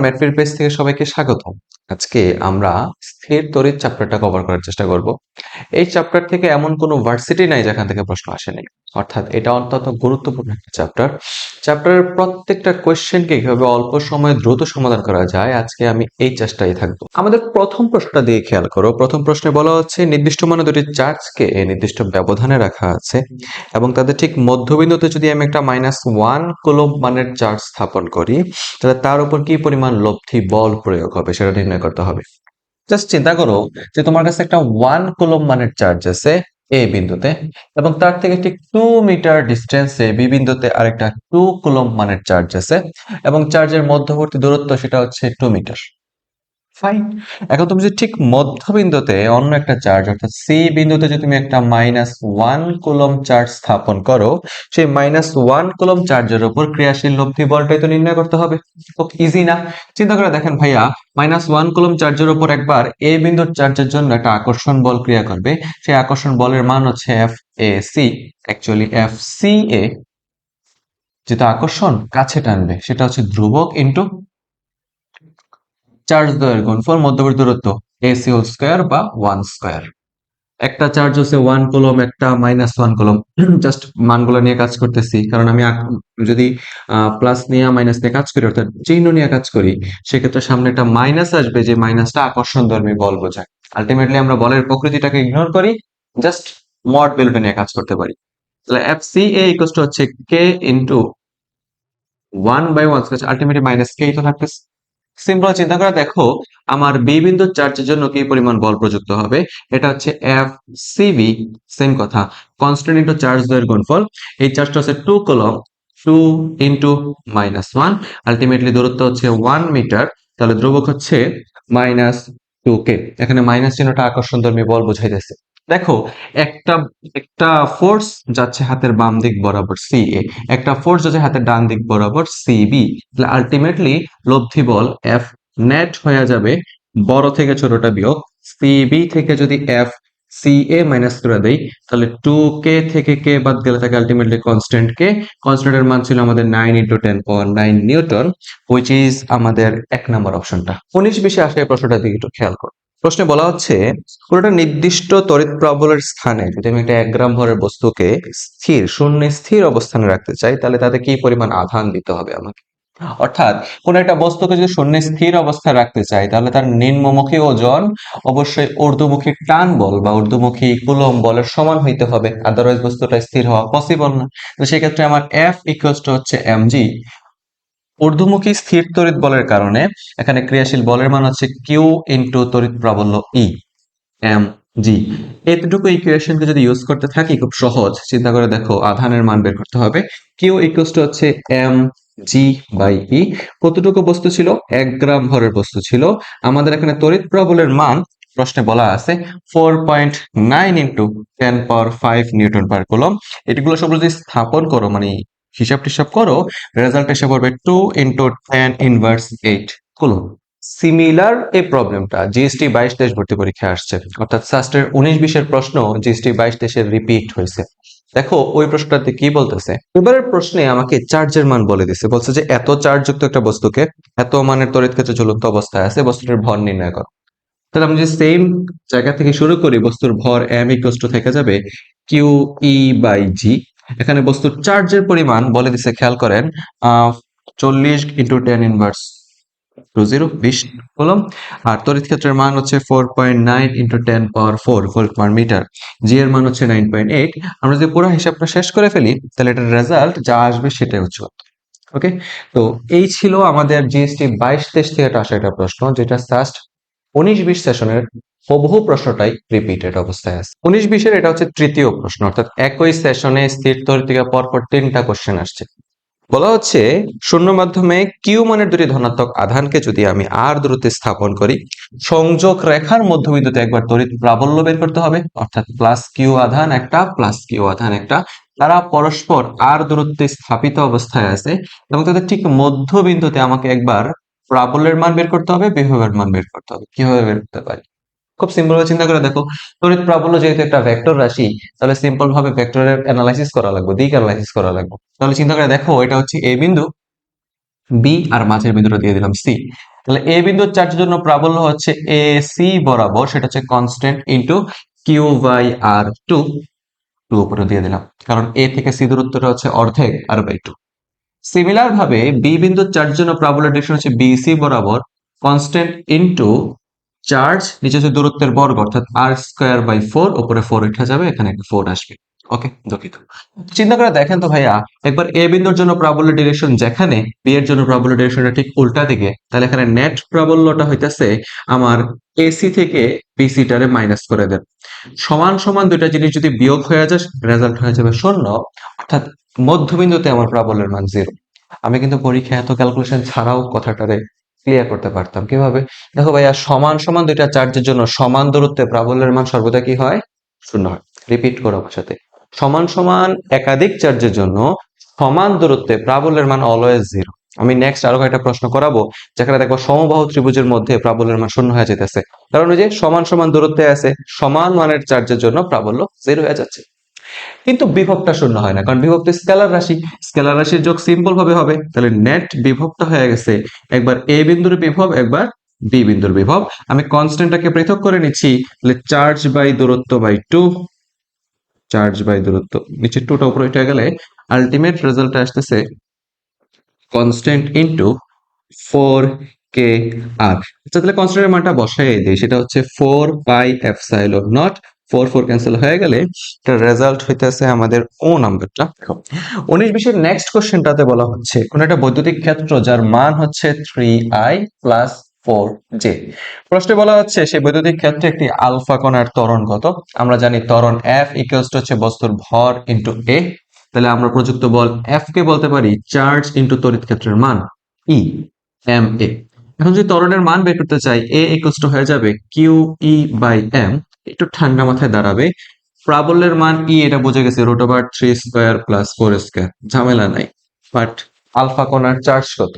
ম্যাটফির page থেকে সবাইকে স্বাগতম। আজকে আমরা স্থির তড়িৎ চ্যাপ্টারটা কভার করার চেষ্টা করব। এই চ্যাপ্টার থেকে এমন কোনো ভার্সিটি নাই যেখান থেকে প্রশ্ন আসেনি। অর্থাৎ এটা অত্যন্ত গুরুত্বপূর্ণ একটা চ্যাপ্টার চ্যাপ্টারের প্রত্যেকটা কোয়েশ্চেনকে কীভাবে অল্প সময়ে দ্রুত সমাধান করা যায়, আজকে আমি এই চেষ্টায় থাকব। আমাদের প্রথম প্রশ্নটা দিয়ে খেয়াল করো। প্রথম প্রশ্নে বলা হচ্ছে, নির্দিষ্ট মানে দুটি চার্জকে নির্দিষ্ট ব্যবধানে রাখা আছে এবং তাদের ঠিক মধ্যবিন্দুতে যদি আমি একটা মাইনাস ওয়ান কুলম মানের চার্জ স্থাপন করি, তাহলে তার উপর কি পরিমাণ লব্ধি বল প্রয়োগ হবে সেটা নির্ণয় করতে হবে। জাস্ট চিন্তা করো যে তোমার কাছে একটা ওয়ান কুলম মানের চার্জ আছে এ বিন্দুতে এবং তার থেকে ঠিক টু মিটার ডিস্টেন্সে বি বিন্দুতে আরেকটা টু কুলম মানের চার্জ আছে এবং চার্জের মধ্যবর্তী দূরত্ব সেটা হচ্ছে টু মিটার ফাইন এখন তুমি যদি ঠিক মধ্যবিন্দুতে অন্য একটা চার্জ অর্থাৎ সি বিন্দুতে যদি তুমি একটা মাইনাস ওয়ান কুলম চার্জ স্থাপন করো, সেই মাইনাস ওয়ান কুলম চার্জের উপর ক্রিয়াশীল লব্ধি বলটাই তো নির্ণয় করতে হবে। খুব ইজি না। চিন্তা করে দেখেন ভাইয়া মাইনাস ওয়ান কুলম চার্জের উপর একবার এ বিন্দুর চার্জের জন্য একটা আকর্ষণ বল ক্রিয়া করবে। সেই আকর্ষণ বলের মান হচ্ছে F A C actually F C A যেটা আকর্ষণ কাছে টানবে, সেটা হচ্ছে ধ্রুবক ইন্টু চার্জ দ্বয়ের গুণফল মধ্যবর্তী দূরত্ব এসি হোল স্কোয়ার বা ওয়ান স্কোয়ার একটা চার্জ হচ্ছে ওয়ান কলম একটা মাইনাস ওয়ান কলম জাস্ট মানগুলো নিয়ে কাজ করতেছি, কারণ আমি যদি প্লাস নিয়ে মাইনাস নিয়ে কাজ করি, অর্থাৎ চিহ্ন নিয়ে কাজ করি, সেক্ষেত্রে সামনে একটা মাইনাস আসবে, যে মাইনাসটা আকর্ষণ ধর্মী বল বোঝায় আলটিমেটলি আমরা বলের প্রকৃতিটাকে ইগনোর করি জাস্ট মড ভ্যালুটা নিয়ে কাজ করতে পারি। তাহলে F C A equal to হচ্ছে K into one by one ultimately minus K তো থাকতেছে। সিম্পল চিন্তা করে দেখো, আমার বি বিন্দুর চার্জের জন্য কি পরিমাণ বল প্রযুক্ত হবে? এটা হচ্ছে এফ সিবি সেম কথা। কনস্ট্যান্ট ইন্টু চার্জ দ্বয়ের গুণফল। এই চার্জটা হচ্ছে two coulomb two into minus one ultimately দূরত্ব হচ্ছে ওয়ান মিটার তাহলে ধ্রুবক হচ্ছে মাইনাস টু কে এখানে মাইনাস চিহ্নটা আকর্ষণ ধর্মী বল বোঝাইতেছে। দেখো, একটা একটা ফোর্স যাচ্ছে হাতের বাম দিক বরাবর সি এ একটা ফোর্স যাচ্ছে হাতের ডান দিক বরাবর সি বি তাহলে আলটিমেটলি লব্ধি বল এফ নেট হয়ে যাবে বড় থেকে ছোটটা বিয়োগ সিবি থেকে যদি এফ সি এ মাইনাস করে দেই, তাহলে টু কে থেকে কে বাদ গেলে থাকে আলটিমেটলি কনস্ট্যান্ট কে কনস্ট্যান্টের মান ছিল আমাদের nine into ten power nine newton which is আমাদের এক নম্বর অপশনটা উনিশ বিশে আসে প্রশ্নটা দিকে একটু খেয়াল করো। প্রশ্নে বলা হচ্ছে কোনো একটা নির্দিষ্ট তড়িৎ প্রবলের স্থানে যদি আমি একটা এক গ্রাম ভরের বস্তুকে স্থির, শূন্য স্থির অবস্থানে রাখতে চাই, তাহলে তাতে কি পরিমাণ আধান দিতে হবে আমাকে? অর্থাৎ কোন একটা বস্তুকে যদি শূন্য স্থির অবস্থায় রাখতে চাই, তাহলে তার নিম্নমুখী ওজন অবশ্যই ঊর্ধ্বমুখী টান বল বা ঊর্ধ্বমুখী কুলম বলের সমান হইতে হবে। আদারওয়াইজ বস্তুটা স্থির হওয়া পসিবল না। তো সেক্ষেত্রে আমার এফ ইকুয়ালস টু হচ্ছে এম জি ঊর্ধ্বমুখী স্থির তড়িৎ বলের কারণে এখানে ক্রিয়াশীল বলের মান হচ্ছে কিউ ইন্টু তড়িৎ প্রাবল্য ই এম জি এতটুকু ইকুয়েশনকে যদি ইউজ করতে থাকি, খুব সহজ। চিন্তা করে দেখো, আধানের মান বের করতে হবে। কিউ ইকুয়ালস টু হচ্ছে এম জি বাই ই কতটুকু বস্তু ছিল? এক গ্রাম ভরের বস্তু ছিল। আমাদের এখানে তড়িৎ প্রবলের মান প্রশ্নে বলা আছে four point nine into ten power five newton per coulomb এগুলো সব যদি স্থাপন করো মানে হিসাব টিসাব করো রেজাল্ট এসে পড়বে two into ten inverse eight coulomb similar এই প্রবলেমটা জিএসটি বাইশ দেশ ভর্তি পরীক্ষা আসছে। অর্থাৎ শাস্ত্রের উনিশ বিশের প্রশ্ন জিএসটি বাইশ দেশের রিপিট হয়েছে। দেখো, ওই প্রশ্নটাতে কি বলতেছে? এবারের প্রশ্নে আমাকে চার্জের মান বলে দিছে। বলছে যে এত চার্জ যুক্ত একটা বস্তুকে এত মানের তড়িৎ ক্ষেত্রে ঝুলন্ত অবস্থায় আছে, বস্তুটির ভর নির্ণয় করো। তাহলে আমি যে সেম জায়গা থেকে শুরু করি, বস্তুর ভর এম ইকোস টু থেকে যাবে কিউ ই বাই জি এখানে বস্তুর চার্জের পরিমাণ বলে দিছে, খেয়াল করেন চল্লিশ into ten inverse two zero বিশ কলম আর তড়িৎ ক্ষেত্রের মান হচ্ছে four point nine into ten power four volt per metre G এর মান হচ্ছে নাইন পয়েন্ট এইট আমরা যদি পুরো হিসাবটা শেষ করে ফেলি, তাহলে এটার রেজাল্ট যা আসবে সেটাই হচ্ছে ওকে তো এই ছিল আমাদের জিএসটি বাইশ তেইশ থেকে আসা একটা প্রশ্ন, যেটা জাস্ট উনিশ বিশ সেশনের হুবহু প্রশ্নটাই রিপিটেড অবস্থায় আছে উনিশ বিশের এটা হচ্ছে তৃতীয় প্রশ্ন, অর্থাৎ একই সেশনে স্থির তরি থেকে পরপর তিনটা কোশ্চেন আসছে। বলা হচ্ছে, শূন্য মাধ্যমে কিউ মানের দুটি ধনাত্মক আধানকে যদি আমি আর দূরত্বে স্থাপন করি, সংযোগ রেখার মধ্যবিন্দুতে একবার তড়িৎ প্রাবল্য বের করতে হবে, অর্থাৎ প্লাস কিউ আধান একটা প্লাস কিউ আধান একটা। তারা পরস্পর আর দূরত্বে স্থাপিত অবস্থায় আছে এবং তাদের ঠিক মধ্যবিন্দুতে আমাকে একবার প্রাবল্যের মান বের করতে হবে, বিভবের মান বের করতে হবে। কীভাবে বের করতে পারি? খুব সিম্পল ভাবে চিন্তা করে দেখো, তড়িৎ প্রাবল্য যেহেতু একটা ভেক্টর রাশি, তাহলে সিম্পল ভাবে ভেক্টরের অ্যানালাইসিস করা লাগবে, দিক অ্যানালাইসিস করা লাগবে। তাহলে চিন্তা করে দেখো, এটা হচ্ছে এ বিন্দু বি আর মাঝের বিন্দুটা দিয়ে দিলাম সি তাহলে এ বিন্দুর চার্জের জন্য প্রাবল্য হচ্ছে এ সি বরাবর, সেটা হচ্ছে constant into Q by R two two উপরে দিয়ে দিলাম। কারণ এ থেকে সি দূরত্বটা হচ্ছে অর্ধেক আর বাই টু সিমিলার ভাবে বি বিন্দুর চার্জের জন্য প্রাবল্য ডিরেকশন হচ্ছে বিসি বরাবর কনস্ট্যান্ট ইন্টু চার্জ নিচে হচ্ছে দূরত্বের বর্গ, অর্থাৎ আর স্কোয়ার বাই ফোর উপরে ফোর উঠে যাবে, এখানে একটা ফোর আসবে। ওকে দুঃখিত। চিন্তা করে দেখেন তো ভাইয়া, একবার এ বিন্দুর জন্য প্রাবল্য ডিরেকশন যেখানে বি এর জন্য প্রাবল্য ডিরেকশনটা ঠিক উল্টা দিকে, তাহলে এখানে নেট প্রাবল্যটা হইতেছে আমার এসি থেকে বিসি টারে মাইনাস করে দেন সমান সমান দুইটা জিনিস যদি বিয়োগ হয়ে যায় রেজাল্ট হয়ে যাবে শূন্য, অর্থাৎ মধ্যবিন্দুতে আমার প্রাবল্যের মান জিরো আমি কিন্তু পরীক্ষায় এত ক্যালকুলেশন ছাড়াও কথাটারে ক্লিয়ার করতে পারতাম। কীভাবে? দেখো ভাইয়া, সমান সমান দুইটা চার্জের জন্য সমান দূরত্বে প্রাবল্যের মান সর্বদা কি হয়? শূন্য হয়। রিপিট করো আমার সাথে। সমান সমান একাধিক চার্জের জন্য সমান দূরত্বে প্রাবল্যের মান অলওয়েজ জিরো আমি নেক্সট আরও একটা প্রশ্ন করাবো, যেখানে দেখব সমবাহু ত্রিভুজের মধ্যে প্রাবল্যের মান শূন্য হয়ে যেতেছে কারণ ওই যে সমান সমান দূরত্বে আছে, সমান মানের চার্জের জন্য প্রাবল্য জিরো হয়ে যাচ্ছে। কিন্তু বিভবটা শূন্য হয় না, কারণ বিভক্ত স্কেলার রাশি, স্কেলার রাশির যোগ সিম্পল ভাবে হবে। তাহলে নেট বিভক্ত হয়ে গেছে। একবার এ বিন্দুর বিভব, একবার বি বিন্দুর বিভব। আমি কনস্ট্যান্টটাকে পৃথক করে নিচ্ছি। তাহলে চার্জ বাই দূরত্ব বাই টু চার্জ বাই দূরত্ব। নিচে টুটা উপরে উঠে গেলে আলটিমেট রেজাল্ট আসতেছে constant into four K R আচ্ছা তাহলে কনস্ট্যান্টের মানটা বসাই দিই। সেটা হচ্ছে four pi epsilon nought four four cancel হয়ে গেলে রেজাল্ট হইতেছে আমাদের ও নাম্বারটা। দেখো, উনিশ বিশের নেক্সট কোশ্চেনটাতে বলা হচ্ছে, কোন একটা বৈদ্যুতিক ক্ষেত্র যার মান হচ্ছে three I plus four J প্রশ্নে বলা হচ্ছে, সেই বৈদ্যুতিক ক্ষেত্রে একটি আলফা কণার ত্বরণ কত? আমরা জানি ত্বরণ এফ ইকুয়ালস হচ্ছে বস্তুর ভর ইন্টু এ তাহলে আমরা প্রযুক্ত বল এফ কে বলতে পারি চার্জ ইন্টু তড়িৎ ক্ষেত্রের মান ই এম এ এখন যদি ত্বরণের মান বের করতে চাই এ ইকুয়ালস হয়ে যাবে কিউ ই বাই এম একটু ঠান্ডা মাথায় দাঁড়াবে। প্রাবল্যের মান ই এটা বুঝে গেছে root over three square plus four square ঝামেলা নাই। বাট আলফা কোণার চার্জ কত?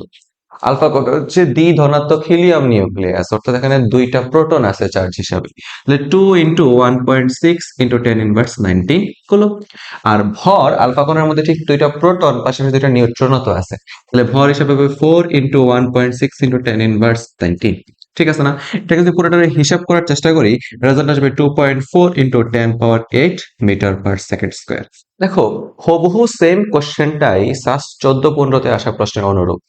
আলফা কোণ, হচ্ছে দ্বি ধনাত্মক হিলিয়াম নিউক্লিয়াস অর্থাৎ এখানে দুইটা প্রোটন আছে চার্জ হিসাবে। Two into one point six into ten inverse nineteen coulomb. আর ভর আলফা কোণের মধ্যে ঠিক দুইটা প্রোটন পাশাপাশি দুইটা নিউট্রনও তো আছে। তাহলে ভর হিসাবে four into one point six into ten inverse nineteen ঠিক আছে না? এটাকে যদি পুরোটা হিসাব করার চেষ্টা করি। রেজাল্ট আসবে two point four into ten power eight metre per second square দেখো, হুবহু সেম কোশ্চেনটাই সাস চোদ্দ পনেরোতে আসা প্রশ্নের অনুরূপ।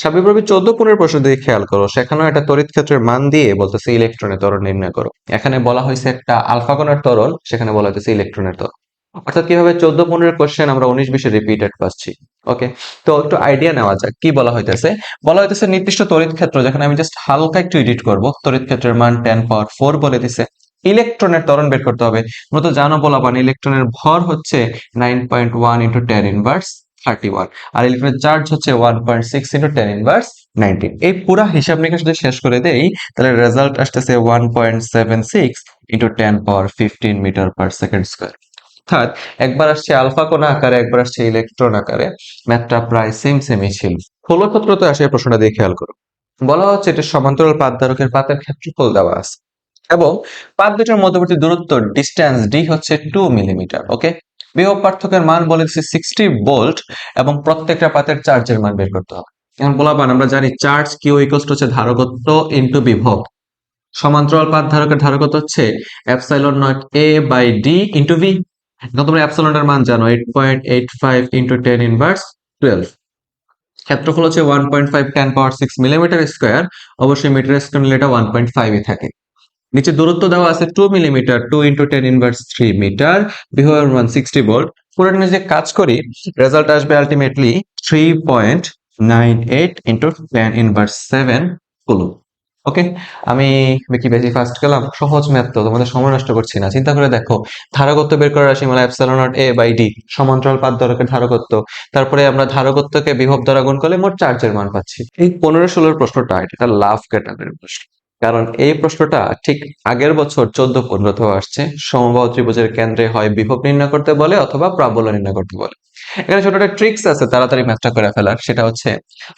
স্বাভাবিকভাবে চোদ্দ পনেরো প্রশ্ন দিয়ে খেয়াল করো, সেখানেও একটা তড়িৎ ক্ষেত্রের মান দিয়ে বলতেছে ইলেকট্রনের ত্বরণ নির্ণয় করো। এখানে বলা হয়েছে একটা আলফা কোণের ত্বরণ, সেখানে বলা হয়েছে ইলেকট্রনের ত্বরণ। অর্থাৎ কীভাবে চোদ্দ পনেরো কোশ্চেন আমরা উনিশ, বিশে রিপিটেড পাচ্ছি। ওকে তো একটু আইডিয়া নেওয়া যাক, কি বলা হইতেছে? বলা হইতেছে নির্দিষ্ট তড়িৎ ক্ষেত্র, যেখানে আমি জাস্ট হালকা একটু এডিট করব। তড়িৎ ক্ষেত্রের মান টেন পাওয়ার ফোর বলে দিছে। ইলেকট্রনের ত্বরণ বের করতে হবে। মূলত জানো বলা পান ইলেকট্রনের ভর হচ্ছে nine point one into ten inverse thirty one আর ইলেকট্রনের চার্জ হচ্ছে one point six into ten inverse nineteen এই পুরা হিসাব নিকাশ যদি শেষ করে দেই, তাহলে রেজাল্ট আসতেছে one point seven six into ten power fifteen metre per second square অর্থাৎ একবার আসছে আলফা কোণ আকারে, একবার আসছে ইলেকট্রন আকারে। ম্যাথটা প্রায় সেম সেমই ছিল। ষোলো ক্ষেত্রতে আসে প্রশ্নটা দিয়ে খেয়াল করো। বলা হচ্ছে এটা সমান্তরাল পাত ধারকের পাতের ক্ষেত্রফল দেওয়া আছে। এবং পাত দুটার মধ্যবর্তী দূরত্ব ডিস্টেন্স ডি হচ্ছে টু মিলিমিটার ওকে বিভব পার্থক্যের মান বলে দিচ্ছে সিক্সটি ভোল্ট এবং প্রত্যেকটা পাতের চার্জের মান বের করতে হবে। এখন বলাবান, আমরা জানি চার্জ কিউ ইকুয়ালস হচ্ছে ধারকত্ব ইন্টু বিভব। সমান্তরাল পাত ধারকের ধারকত্ব হচ্ছে epsilon nought A by D into V এখন তোমরা অ্যাপসলনের মান জানো eight point eight five into ten inverse twelve ক্ষেত্রফল হচ্ছে one point five ten power six millimetre square অবশ্যই মিটার স্কোয়ার নিলে এটা ওয়ান পয়েন্ট থাকে। নিচে দূরত্ব দেওয়া আছে two millimetre two into ten inverse three metre behaviour মান সিক্সটি ভোল্ট পুরোটা নিয়ে যে কাজ করি রেজাল্ট আসবে ultimately three point nine eight inverse seven coulomb okay আমি কি বেশি ফাস্ট গেলাম। সহজ ম্যাথ তো, তোমাদের সময় নষ্ট করছি না। চিন্তা করে দেখো, ধারকত্ব বের করার রাশি মানে epsilon nought A by D সমান্তরাল পাত দ্বারকের ধারকত্ব। তারপরে আমরা ধারকত্বকে বিভব দ্বারা গুণ করলে মোট চার্জের মান পাচ্ছি। এই পনেরো ষোলোর প্রশ্নটা, এটা লাভ ক্যাটাগরির প্রশ্ন। কারণ এই প্রশ্নটা ঠিক আগের বছর চোদ্দ পনেরোতেও আসছে, সমবাহু ত্রিভুজের কেন্দ্রে হয় বিভব নির্ণয় করতে বলে অথবা প্রাবল্য নির্ণয় করতে বলে। এখানে ছোট একটা ট্রিক্স আছে, তাড়াতাড়ি ম্যাথটা করে ফেলার। সেটা হচ্ছে,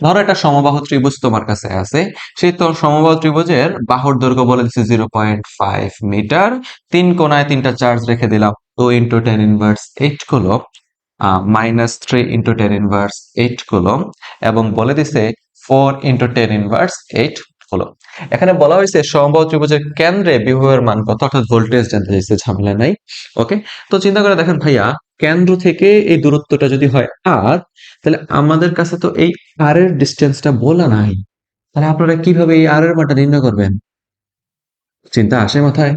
ধরো একটা সমবাহু ত্রিভুজ তোমার কাছে আছে, সেই তো সমবাহু ত্রিভুজের বাহুর দৈর্ঘ্য বলে দিচ্ছে জিরো পয়েন্ট ফাইভ মিটার তিন কোনায় তিনটা চার্জ রেখে দিলাম two into ten inverse এইটগুলো minus three into ten inverse eight coulomb, এবং বলে দিছে four into ten inverse eight coulomb এখানে বলা হয়েছে সমবাহু ত্রিভুজের কেন্দ্রে বিভবের মান কত? অর্থাৎ ভোল্টেজ জানতে চাইছে, ঝামেলা নাই। ওকে তো চিন্তা করে দেখেন ভাইয়া, কেন্দ্র থেকে এই দূরত্বটা যদি হয় আর তাহলে আমাদের কাছে তো এই আর এর ডিস্টেন্সটা বলা নাই। তাহলে আপনারা কীভাবে এই আর এর মানটা নির্ণয় করবেন? চিন্তা আসে মাথায়।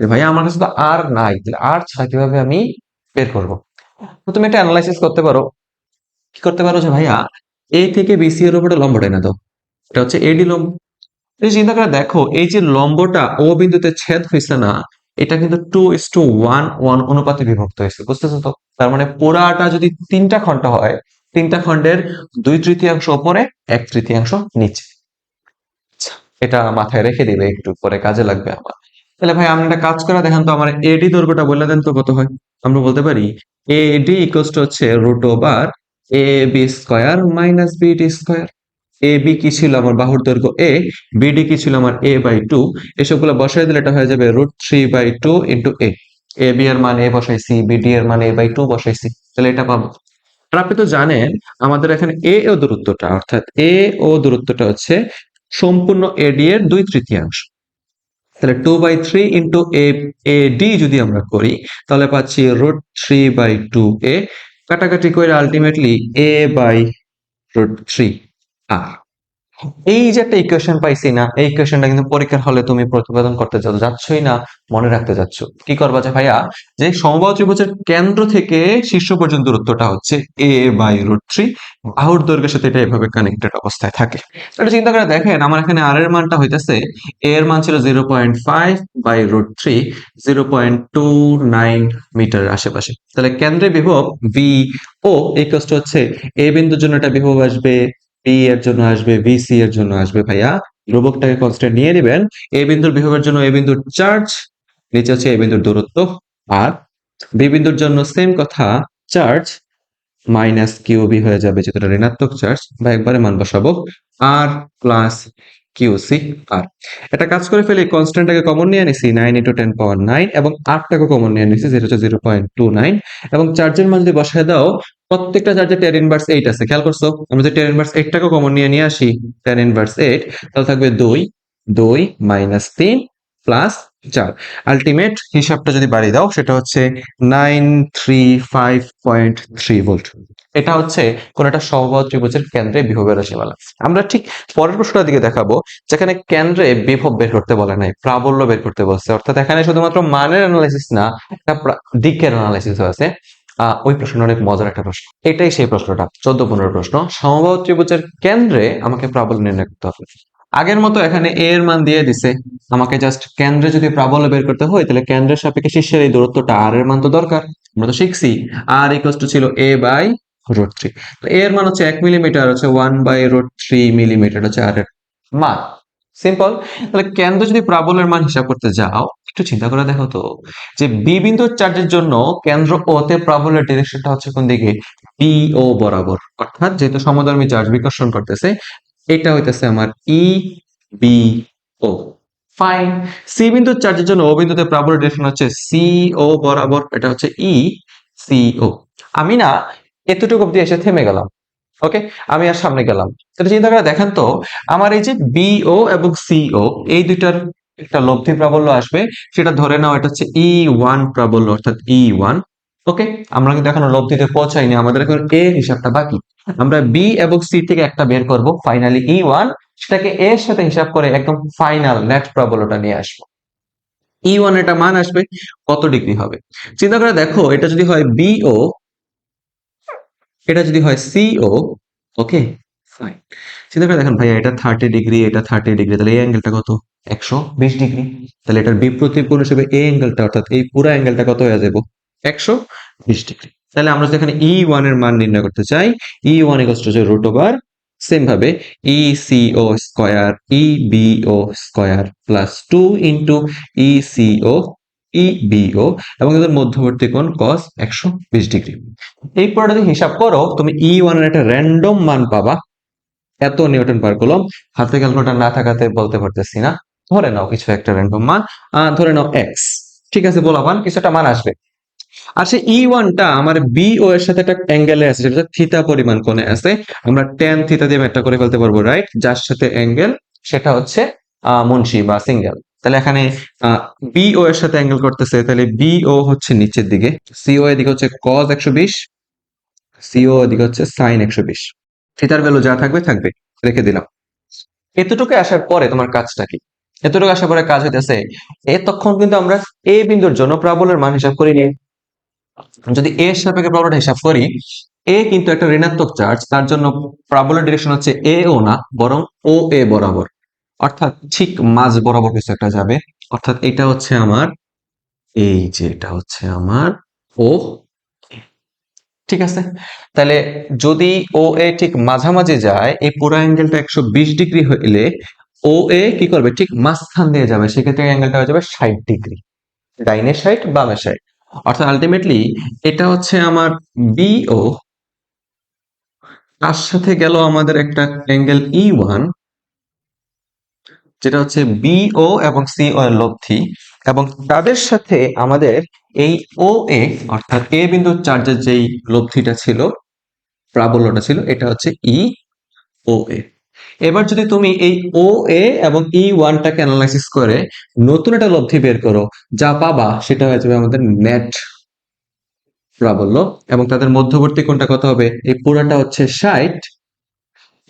ভাইয়া, আমার কাছে তো আর নাই, তাহলে আর ছাড়া কীভাবে আমি বের করব? তুমি একটা অ্যানালাইসিস করতে পারো। কি করতে পারো যে ভাইয়া এ থেকে বিসি এর উপরে লম্বটা না দাও। এটা হচ্ছে এডি লম্ব। চিন্তা করে দেখো এই যে লম্বটা ও বিন্দুতে ছেদ হয়েছে না এটা কিন্তু two is to one one অনুপাতে বিভক্ত হয়েছে বুঝতেছো তো? তার মানে পোড়াটা যদি তিনটা খণ্ড হয় তিনটা খণ্ডের দুই তৃতীয়াংশ ওপরে এক তৃতীয়াংশ নিচে। আচ্ছা, এটা মাথায় রেখে দিবে একটু পরে কাজে লাগবে আমার। তাহলে ভাই আমরা একটা কাজ করা দেখেন তো আমার এডি দৈর্ঘ্যটা বলে দেন তো কত হয়? আমরা বলতে পারি এডি ইকুয়ালস টু হচ্ছে root over A B square minus BD square A B কি ছিল আমার বাহুর দৈর্ঘ্য এ বিডি কি ছিল আমার এ বাই টু এসবগুলো বসাই দিলে এটা হয়ে যাবে root three by two into A A B এর মান এ বসাইছি বিডি এর মান এ বাই টু বসাইছি, তাহলে এটা পাবো। আপনি তো জানেন, আমাদের এখানে এ ও দূরত্বটা, অর্থাৎ এ ও দূরত্বটা হচ্ছে সম্পূর্ণ এডি এর দুই তৃতীয়াংশ। তাহলে two by three into A D যদি আমরা করি, তাহলে পাচ্ছি root three by two A কাটাকাটি করে ultimately A by root three আর এই যে একটা ইকুয়েশন পাইছি না, এই ইকুয়েশনটা কিন্তু পরীক্ষার হলে তুমি প্রতিপাদন করতে যাচ্ছই না, মনে রাখতে যাচ্ছ। কি করবা যে ভাইয়া, যে সমবাহু ত্রিভুজের কেন্দ্র থেকে শীর্ষ পর্যন্ত দূরত্বটা হচ্ছে এ বাই রুট থ্রি বাহুর দৈর্ঘ্যের সাথে এটা এভাবে কানেক্টেড অবস্থায় থাকে। এটা চিন্তা করে দেখেন, আমার এখানে আর এর মানটা হইতেছে এ এর মান ছিল zero point five by root three zero point two nine metre আশেপাশে। তাহলে কেন্দ্রে বিভব ভি ও এই কষ্ট হচ্ছে এ বিন্দুর জন্য এটা বিভব আসবে বি এর জন্য আসবে বিসি এর জন্য আসবে ভাইয়া। ধ্রুবকটাকে কনস্ট্যান্ট নিয়ে নেবেন। এ বিন্দুর বিভবের জন্য এ বিন্দুর চার্জ নিচে হচ্ছে এ বিন্দুর দূরত্ব। আর বি বিন্দুর জন্য সেম কথা চার্জ মাইনাস কিউবি হয়ে যাবে যেটা ঋণাত্মক চার্জ বা একবারে মান বসাবো। আর প্লাস কিউসি আর এটা কাজ করে ফেলি কনস্ট্যান্টটাকে কমন নিয়ে নিছি nine into ten power nine এবং আটটাকে কমন নিয়ে নিছি যেটা হচ্ছে জিরো পয়েন্ট টু নাইন এবং চার্জের মান যদি বসায় দাও প্রত্যেকটা চার্জে টেন ইনভার্স এইট আছে, খেয়াল করছ? আমরা যদি টেন ইনভার্স এইটটাকে কমন নিয়ে নিয়ে আসি টেন ইনভার্স এইট তাহলে থাকবে দুই দুই মাইনাস তিন প্লাস চার। আলটিমেট হিসাবটা যদি বাড়িয়ে দাও, সেটা হচ্ছে nine three five point three volt এটা হচ্ছে কোন একটা সমবাহু ত্রিভুজের কেন্দ্রে বিভবের রাশিমালা। আমরা ঠিক পরের প্রশ্নটার দিকে দেখাবো, যেখানে কেন্দ্রে বিভব বের করতে বলে নাই, প্রাবল্য বের করতে বলছে। অর্থাৎ এখানে শুধুমাত্র মানের অ্যানালাইসিস না, একটা দিকের অ্যানালাইসিস আছে ওই প্রশ্নটা অনেক মজার একটা প্রশ্ন। এটাই সেই প্রশ্নটা, চোদ্দ পনেরো প্রশ্ন। সমবাহু ত্রিভুজের কেন্দ্রে আমাকে প্রাবল্য নির্ণয় করতে হবে। আগের মতো এখানে এ এর মান দিয়ে দিছে। আমাকে জাস্ট কেন্দ্রে যদি প্রাবল্য বের করতে হয়, তাহলে কেন্দ্রের সাপেক্ষে শীর্ষের এই দূরত্বটা আর এর মান তো দরকার। আমরা তো শিখছি আর ইকুয়াল টু ছিল এ বাই রুট থ্রি তো এর মান হচ্ছে এক মিলিমিটার হচ্ছে one by root three millimetre হচ্ছে আর এর মান। সিম্পল তাহলে কেন্দ্র যদি প্রাবল্যের মান হিসাব করতে যাও, একটু চিন্তা করে দেখো তো, যে বি বিন্দুর চার্জের জন্য কেন্দ্র ও তে প্রাবল্যের ডিরেকশনটা হচ্ছে কোন দিকে? বি ও বরাবর। অর্থাৎ যেহেতু সমধর্মী চার্জ বিকর্ষণ করতেছে, এটা হইতেছে আমার E B O fine C বিন্দুর চার্জের জন্য ও বিন্দুতে প্রাবল্য ডিরেকশন হচ্ছে সি ও বরাবর, এটা হচ্ছে ই সি ও আমি না এতটুকু অব্দি এসে থেমে গেলাম। ওকে আমি আর সামনে গেলাম। সেটা চিন্তা করে দেখেন তো, আমার এই যে বিও এবং সিও এই দুইটার একটা লব্ধি প্রাবল্য আসবে। সেটা ধরে নাও, এটা হচ্ছে ই ওয়ান প্রাবল্য, অর্থাৎ ই ওয়ান ওকে আমরা কিন্তু এখনও লব্ধিতে পৌঁছাইনি, আমাদের এখন এ হিসাবটা বাকি। আমরা বি এবং সি থেকে একটা বের করব ফাইনালি ই ওয়ান সেটাকে এর সাথে হিসাব করে একদম ফাইনাল নেট প্রাবল্যটা নিয়ে আসব। ই ওয়ান এটা মান আসবে, কত ডিগ্রি হবে? চিন্তা করে দেখো, এটা যদি হয় বিও এটা যদি হয় সিও ওকে ফাইন চিন্তা করে দেখেন ভাইয়া, এটা থার্টি ডিগ্রি এটা থার্টি ডিগ্রি তাহলে এই অ্যাঙ্গেলটা কত? একশো বিশ ডিগ্রি তাহলে এটার বিপ্রতীপ কোণ হিসেবে এই অ্যাঙ্গেলটা অর্থাৎ এই পুরো অ্যাঙ্গেলটা কত হয়ে যাব? একশো বিশ ডিগ্রি তাহলে আমরা যদি এখানে ই ওয়ানের মান নির্ণয় করতে চাই E one equals to root over same ভাবে E CO square E BO square plus two into E CO E BO এবং এদের মধ্যবর্তী কোণ কস একশো বিশ ডিগ্রি। এই পুরোটা যদি হিসাব করো, তুমি ই ওয়ানের একটা র্যান্ডম মান পাবা। এত নিউটন পার কুলম হাতে ক্যালকুলেটর না থাকাতে বলতে পারতেছি না। ধরে নাও কিছু একটা র্যান্ডম মান। ধরে নাও এক্স ঠিক আছে, বলাবান কিছু একটা মান আসবে। আর সেই ই ওয়ানটা আমার বি ও এর সাথে একটা অ্যাঙ্গেলে আছে যেটা থিতা পরিমাণ কোণে আছে। আমরা টেন থিতা দিয়ে একটা করে ফেলতে পারব রাইট যার সাথে অ্যাঙ্গেল সেটা হচ্ছে মুন্সি বা সিঙ্গেল তাহলে এখানে বি ও এর সাথে অ্যাঙ্গেল করতেছে, তাহলে বি ও হচ্ছে নিচের দিকে সিও এদিকে হচ্ছে কজ একশো বিশ সিও এদিকে হচ্ছে সাইন একশো বিশ। থিতার ভ্যালু যা থাকবে থাকবে, রেখে দিলাম। এতটুকু আসার পরে তোমার কাজটা কি? এতটুকু আসার পরে কাজ হইতেছে এতক্ষণ কিন্তু আমরা এ বিন্দুর জন্য প্রাবলের মান হিসাব করিনি যদি এ এর সাপেক্ষে প্রবলটা হিসাব করি এ কিন্তু একটা ঋণাত্মক চার্জ তার জন্য প্রাবলের ডিরেকশন হচ্ছে এ ও না, বরং ও এ বরাবর। অর্থাৎ ঠিক মাঝ বরাবর কিছু একটা যাবে। অর্থাৎ এটা হচ্ছে আমার, এই যে এটা হচ্ছে আমার, ও ঠিক আছে? তাহলে যদি ও এ ঠিক মাঝামাঝি যায়, এই পুরো অ্যাঙ্গেলটা একশো বিশ ডিগ্রি হইলে ও এ কি করবে? ঠিক মাঝখান দিয়ে যাবে, সেক্ষেত্রে অ্যাঙ্গেলটা হয়ে যাবে ষাট ডিগ্রি। ডাইনে ষাট, বামে ষাট। অর্থাৎ আলটিমেটলি এটা হচ্ছে আমার বিও তার সাথে গেল আমাদের একটা অ্যাঙ্গেল ই ওয়ান যেটা হচ্ছে বিও এবং সিও এর লব্ধি এবং তাদের সাথে আমাদের এই ও এ অর্থাৎ এ বিন্দুর চার্জের যেই লব্ধিটা ছিল, প্রাবল্যটা ছিল, এটা হচ্ছে ই ও এ এবার যদি তুমি এই ও এ এবং ই ওয়ানটাকে অ্যানালাইসিস করে নতুন একটা লব্ধি বের করো, যা পাবা সেটা হয়ে যাবে আমাদের নেট প্রাবল্য এবং তাদের মধ্যবর্তী কোনটা কত হবে? এই পুরাটা হচ্ছে ষাট,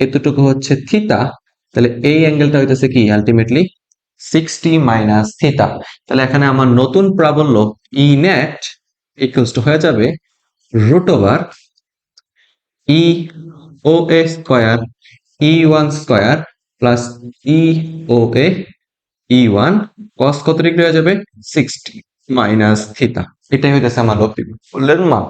এতটুকু হচ্ছে থিতা তাহলে এই অ্যাঙ্গেলটা হইতেছে কি আলটিমেটলি সিক্সটি মাইনাস থিতা তাহলে এখানে আমার নতুন প্রাবল্য ই নেট ইকুয়ালস টু হয়ে যাবে root over E O A square E one square plus E O A E one cos কত ডিগ্রি হয়ে যাবে? সিক্সটি মাইনাস থিতা এটাই হইতেছে আমার লব্ধি বললেন মা।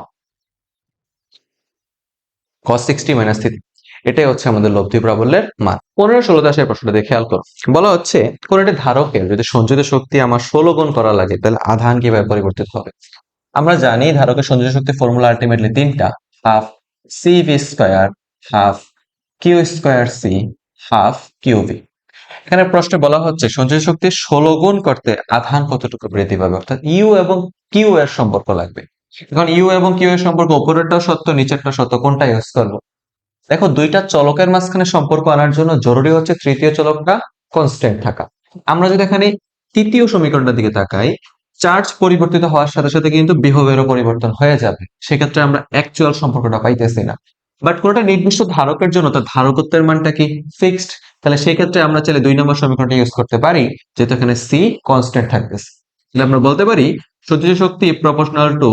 কস সিক্সটি মাইনাস থিতা এটাই হচ্ছে আমাদের লব্ধি প্রাবল্যের মান। পনেরো ষোলোতে আসে প্রশ্নটা দিয়ে খেয়াল করো। বলা হচ্ছে, কোন একটি ধারকের যদি সঞ্চিত শক্তি আমার ষোলো গুণ করা লাগে, তাহলে আধান কীভাবে পরিবর্তিত হবে? আমরা জানি ধারকের সঞ্চিত শক্তি ফর্মুলা আলটিমেটলি তিনটা। Half C V square half Q square C half Q V এখানে প্রশ্নে বলা হচ্ছে সঞ্চয় শক্তি ষোলো গুণ করতে আধান কতটুকু বৃদ্ধি পাবে? অর্থাৎ ইউ এবং কিউ এর সম্পর্ক লাগবে। এখন ইউ এবং কিউ এর সম্পর্ক উপরেরটাও সত্য নিচেরটা সত্য কোনটা ইউজ করব দেখো, দুইটা চলকের মাঝখানে সম্পর্ক আনার জন্য জরুরি হচ্ছে তৃতীয় চলকটা কনস্ট্যান্ট থাকা। আমরা যদি এখানে তৃতীয় সমীকরণটার দিকে তাকাই চার্জ পরিবর্তিত হওয়ার সাথে সাথে কিন্তু বিভবেরও পরিবর্তন হয়ে যাবে। সেক্ষেত্রে আমরা অ্যাকচুয়াল সম্পর্কটা পাইতেছি না। বাট কোনটা নির্দিষ্ট ধারকের জন্য তার ধারকত্বের মানটা কি ফিক্সড তাহলে সেই ক্ষেত্রে আমরা চাইলে দুই নম্বর সমীকরণটা ইউজ করতে পারি, যেহেতু এখানে সি কনস্ট্যান্ট থাকতেছে। তাহলে আমরা বলতে পারি সত্যি শক্তি প্রপোর্শনাল টু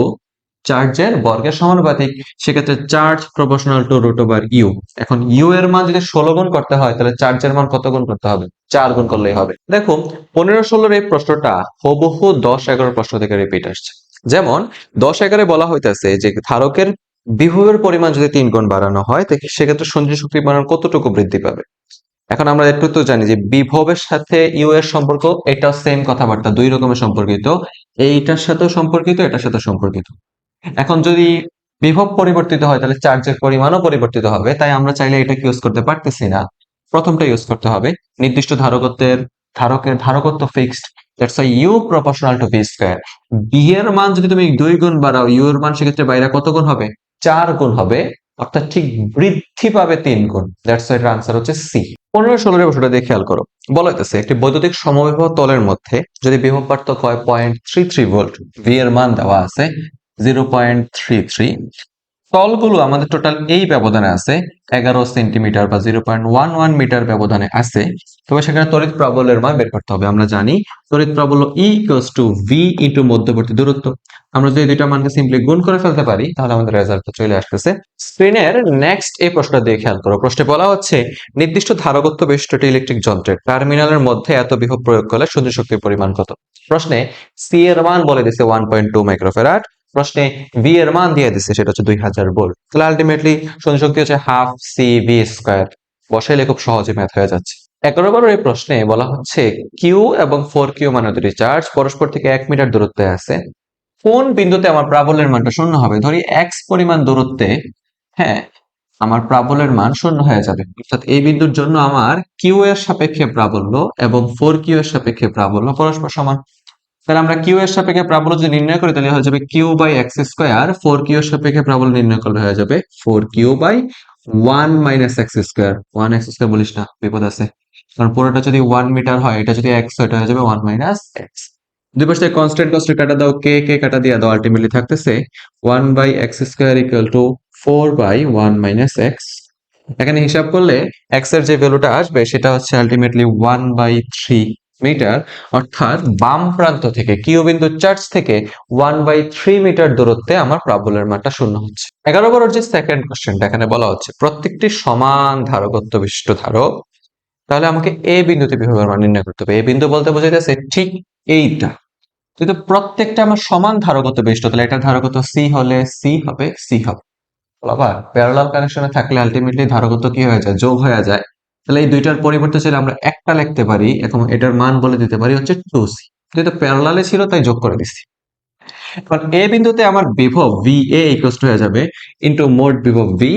চার্জের বর্গের সমানুপাতিক, সেক্ষেত্রে charge proportional to root over U এখন ইউ এর মান যদি ষোলো গুণ করতে হয়, তাহলে চার্জের মান কত গুণ করতে হবে? চার গুণ করলেই হবে। দেখো, পনেরো ষোলোর এই প্রশ্নটা হুবহু দশ এগারো প্রশ্ন থেকে রিপিট আসছে। যেমন, দশ এগারো বলা হইতেছে যে ধারকের বিভবের পরিমাণ যদি তিন গুণ বাড়ানো হয় সেক্ষেত্রে সঞ্চয় শক্তির পরিমাণ কতটুকু বৃদ্ধি পাবে? এখন আমরা একটু তো জানি যে বিভবের সাথে ইউ এর সম্পর্ক, এটা সেম কথাবার্তা, দুই রকমের সম্পর্কিত। এইটার সাথেও সম্পর্কিত, এটার সাথে সম্পর্কিত। এখন যদি বিভব পরিবর্তিত হয়, তাহলে চার্জের পরিমাণও পরিবর্তিত হবে। তাই আমরা চাইলে এটাকে ইউজ করতে পারতেছি না। প্রথমটা ইউজ করতে হবে। নির্দিষ্ট ধারকত্বের, ধারকের, ধারকত্ব fixed that's why U proportional to V square B এর মান যদি তুমি দুই গুণ বাড়াও ইউ এর মান সেক্ষেত্রে বাইরে কত গুণ হবে? চার গুণ হবে। অর্থাৎ ঠিক বৃদ্ধি পাবে তিন গুণ। দ্যাটস ওয়াই এর আনসার হচ্ছে সি পনেরো ষোলোর বছরটা দিয়ে খেয়াল করো। বলা হইতেছে, একটি বৈদ্যুতিক সমবিভব তলের মধ্যে যদি বিভব পার্থক্য হয় point three three volt V এর মান দেওয়া আছে জিরো পয়েন্ট থ্রি থ্রি তলগুলো আমাদের টোটাল এই ব্যবধানে আছে, এগারো সেন্টিমিটার বা zero point one one metre ব্যবধানে আছে। তবে সেখানে তড়িৎ প্রবলের মান বের করতে হবে। আমরা জানি তড়িৎ প্রবল E equals to V into মধ্যবর্তী দূরত্ব। আমরা যদি দুইটা মানকে সিম্পলি গুণ করে ফেলতে পারি, তাহলে আমাদের রেজাল্ট চলে আসতেছে। স্ক্রিনের নেক্সট এই প্রশ্নটা দিয়ে খেয়াল করো। প্রশ্নে বলা হচ্ছে, নির্দিষ্ট ধারকত্ব বিশিষ্ট ইলেকট্রিক যন্ত্রের টার্মিনালের মধ্যে এত বিভব প্রয়োগ করলে সূর্য শক্তির পরিমাণ কত? প্রশ্নে সি এর মান বলে দিছে ওয়ান পয়েন্ট টু মাইক্রোফেরাট প্রশ্নে ভি এর মান দিয়ে দিচ্ছে সেটা হচ্ছে দুই হাজার ভোল্ট তাহলে আলটিমেটলি সঞ্চয় শক্তি হচ্ছে হাফ সি ভি স্কোয়ার বসাইলে খুব সহজে ম্যাথ হয়ে যাচ্ছে। এগারো নম্বর এই প্রশ্নে বলা হচ্ছে কিউ এবং ফোর কিউ মানে দুটি চার্জ পরস্পর থেকে এক মিটার দূরত্বে আছে। কোন বিন্দুতে আমার প্রাবল্যের মানটা শূন্য হবে? ধরি এক্স পরিমাণ দূরত্বে হ্যাঁ আমার প্রাবল্যের মান শূন্য হয়ে যাবে। অর্থাৎ এই বিন্দুর জন্য আমার কিউ এর সাপেক্ষে প্রাবল্য এবং ফোর কিউ এর সাপেক্ষে প্রাবল্য পরস্পর সমান তাহলে আমরা কিউ এর সাপেক্ষে প্রাবল্য যদি নির্ণয় করি, তাহলে হয়ে যাবে Q by X square four Q এর সাপেক্ষে প্রাবল্য নির্ণয় করলে হয়ে যাবে four Q by one minus X square one X square বলিস না, বিপদ আছে। কারণ পুরোটা যদি ওয়ান মিটার হয়, এটা যদি এক্স এটা হয়ে যাবে ওয়ান মাইনাস এক্স দুই পাশে কনস্ট্যান্ট কনস্ট্যান্ট কাটা দাও কে কে কাটা দিয়ে দাও আলটিমেটলি থাকতেছে one by X square equal to four by one minus X এখানে হিসাব করলে এক্সের যে ভ্যালুটা আসবে, সেটা হচ্ছে ultimately one by three metre, অর্থাৎ বাম প্রান্ত থেকে কিউ চার্জ থেকে ওয়ান বাই থ্রি মিটার দূরত্বে আমার প্রাবলের মানটা শূন্য হচ্ছে। এগারো বারোর যে সেকেন্ড কোশ্চেনটা এখানে বলা হচ্ছে, প্রত্যেকটি সমান ধারকত্ব বিশিষ্ট ধারক, তাহলে আমাকে এ বিন্দুতে বিভবের মান নির্ণয় করতে হবে। এ বিন্দু বলতে বোঝাইতেছে ঠিক এইটা। কিন্তু প্রত্যেকটা আমার সমান ধারকত্ব বিশিষ্ট, তাহলে এটা ধারকত্ব সি হলে সি হবে সি হবে। আবার প্যারালাল কানেকশনে থাকলে আলটিমেটলি ধারকত্ব কি হয়ে যায়? যোগ হয়ে যায়। তাহলে এই দুইটার পরিবর্তে ছিল আমরা একটা লিখতে পারি, এখন এটার মান বলে দিতে পারি হচ্ছে টু সি যেহেতু প্যারালালে ছিল, তাই যোগ করে দিচ্ছি। এবার এ বিন্দুতে আমার বিভব ভি এ ইকুয়াল হয়ে যাবে ইন্টু মোট বিভব ভি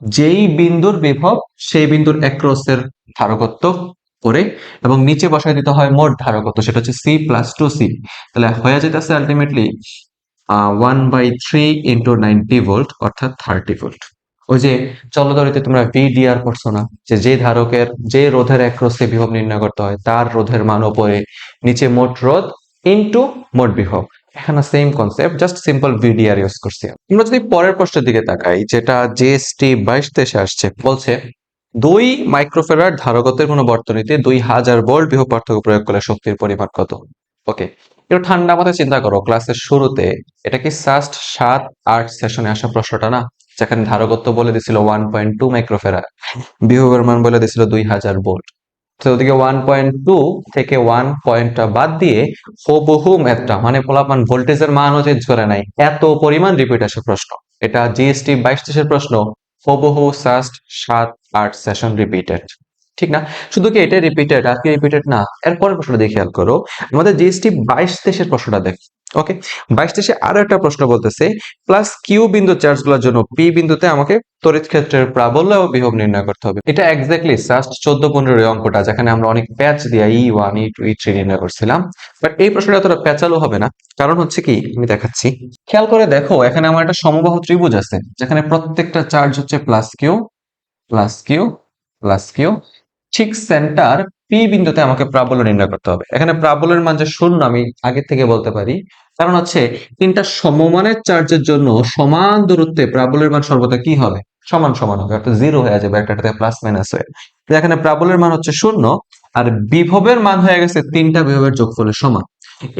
যেই বিন্দুর বিভব সেই বিন্দুর একরসের ধারকত্ব করে, এবং নিচে বসায় দিতে হয় মোট ধারকত্ব, সেটা হচ্ছে সি প্লাস টু সি তাহলে হয়ে যেতেছে ultimately one by three into ninety volt অর্থাৎ থার্টি ভোল্ট ওই যে চলদরিতে তোমরা ভিডিআর পড়ছো না। যে যে ধারকের, যে রোধের একরসে বিভব নির্ণয় করতে হয়, তার রোধের মান ওপরে নিচে মোট রোধ ইন্টু মোট বিভব। এখানে same concept just simple VDR use করছি। আমরা যদি পরের প্রশ্নের দিকে তাকাই, যেটা জিএসটি বাইশ দেশে আসছে, বলছে, দুই মাইক্রোফেরার ধারকত্বের কোনো বর্তনীতে দুই হাজার ভোল্ট বিভব পার্থক্য প্রয়োগ করলে শক্তির পরিমাণ কত? ওকে একটু ঠান্ডা মাথায় চিন্তা করো ক্লাসের শুরুতে, এটা কি জাস্ট সাত, আট সেশনে আসা প্রশ্নটা না? যেখানে ধারকত্ব বলে দিছিল ওয়ান পয়েন্ট টু মাইক্রোফেরা বিভবের মান বলে দিছিল দুই হাজার ভোল্ট তো ওদিকে ওয়ান পয়েন্ট টু থেকে ওয়ান পয়েন্টটা বাদ দিয়ে হুবহু ম্যাথটা মানে পোলাপান ভোল্টেজের মানও চেঞ্জ করে নাই। এত পরিমাণ রিপিট আসে প্রশ্ন। এটা জিএসটি বাইশ দেশের প্রশ্ন, হুবহু জাস্ট সাত আট সেশন রিপিটেড ঠিক না? শুধু কি এটা রিপিটেড আর কি রিপিটেড না? এরপরের প্রশ্নটা দিয়ে খেয়াল করো। আমাদের জিএসটি বাইশ দেশের প্রশ্নটা দেখ। ওকে বাইশ দেশে আরও একটা প্রশ্ন বলতেছে প্লাস কিউ বিন্দু চার্জগুলোর জন্য পি বিন্দুতে আমাকে তড়িৎ ক্ষেত্রের প্রাবল্য ও বিভব নির্ণয় করতে হবে। এটা এক্স্যাক্টলি জাস্ট চোদ্দ পনেরো অঙ্কটা, যেখানে আমরা অনেক প্যাচ দিয়ে E one E two E three নির্ণয় করছিলাম। বাট এই প্রশ্নটা এতটা প্যাচালো হবে না, কারণ হচ্ছে কি, আমি দেখাচ্ছি। খেয়াল করে দেখো, এখানে আমার একটা সমবাহু ত্রিভুজ আছে, যেখানে প্রত্যেকটা চার্জ হচ্ছে plus Q plus Q plus Q ঠিক সেন্টার পি বিন্দুতে আমাকে প্রাবল্য নির্ণয় করতে হবে। এখানে প্রাবল্যের মান যে শূন্য আমি আগে থেকে বলতে পারি। কারণ হচ্ছে তিনটা সমমানের চার্জের জন্য সমান দূরত্বে প্রাবল্যের মান সর্বদা কি হবে? সমান সমান হবে, অর্থাৎ জিরো হয়ে যাবে একটাতে প্লাস মাইনাস হয়ে। এখানে প্রাবল্যের মান হচ্ছে শূন্য, আর বিভবের মান হয়ে গেছে তিনটা বিভবের যোগফলের সমান।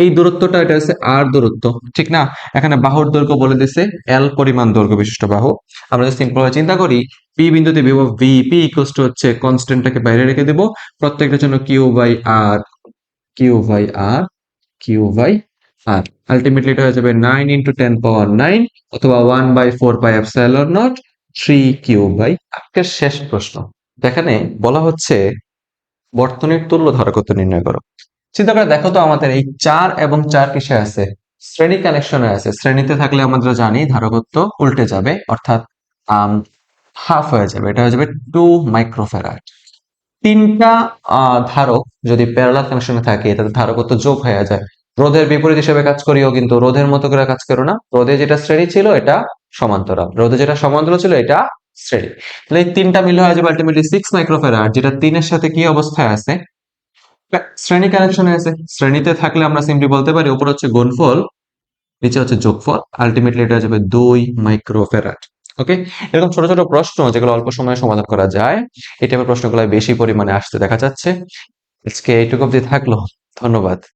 এই দূরত্বটা, এটা হচ্ছে আর দূরত্ব, ঠিক না? এখানে বাহুর দৈর্ঘ্য বলে দিছে এল পরিমাণ দৈর্ঘ্য বিশিষ্ট বাহু। আমরা সিম্পল ভাবে চিন্তা করি পি বিন্দুতে বিভব ভি পি ইকুয়ালস টু হচ্ছে কনস্ট্যান্টটাকে বাইরে রেখে দেব। প্রত্যেকটার জন্য Q by R Q by R Q by R ultimately এটা হয়ে যাবে nine into ten power nine অথবা one by four by epsilon naught three Q by আজকের শেষ প্রশ্ন। এখানে বলা হচ্ছে বর্তনীর তুল্য ধারকত্ব নির্ণয় করো। চিন্তা করে দেখো তো আমাদের এই চার এবং চার কিসে আছে? শ্রেণি কানেকশনে আছে। শ্রেণীতে থাকলে আমরা জানি ধারকত্ব উল্টে যাবে, অর্থাৎ হাফ হয়ে যাবে। এটা হয়ে যাবে টু মাইক্রোফেরাড তিনটা ধারক যদি প্যারালাল কানেকশনে থাকে তাদের ধারকত্ব যোগ হয়ে যায়। রোধের বিপরীত হিসেবে কাজ করিও কিন্তু রোধের মতো করে কাজ করো না। রোধে যেটা শ্রেণি ছিল, এটা সমান্তরাল। রোধে যেটা সমান্তরাল ছিল, এটা শ্রেণি। তাহলে এই তিনটা মিলে হয়ে যাবে আলটিমেটলি সিক্স মাইক্রোফেরাড যেটা তিনের সাথে কি অবস্থায় আছে? শ্রেণি কানেকশনে আছে শ্রেণীতে থাকলে আমরা সিম্পলি বলতে পারি, উপর হচ্ছে গুণফল, নিচে হচ্ছে যোগফল আলটিমেটলি এটা যাবে দুই মাইক্রোফেরাট ওকে এরকম ছোট ছোট প্রশ্ন যেগুলো অল্প সময়ে সমাধান করা যায়, এই টাইপের প্রশ্নগুলো বেশি পরিমাণে আসতে দেখা যাচ্ছে। আজকে এইটুকু অব্দি থাকল। ধন্যবাদ।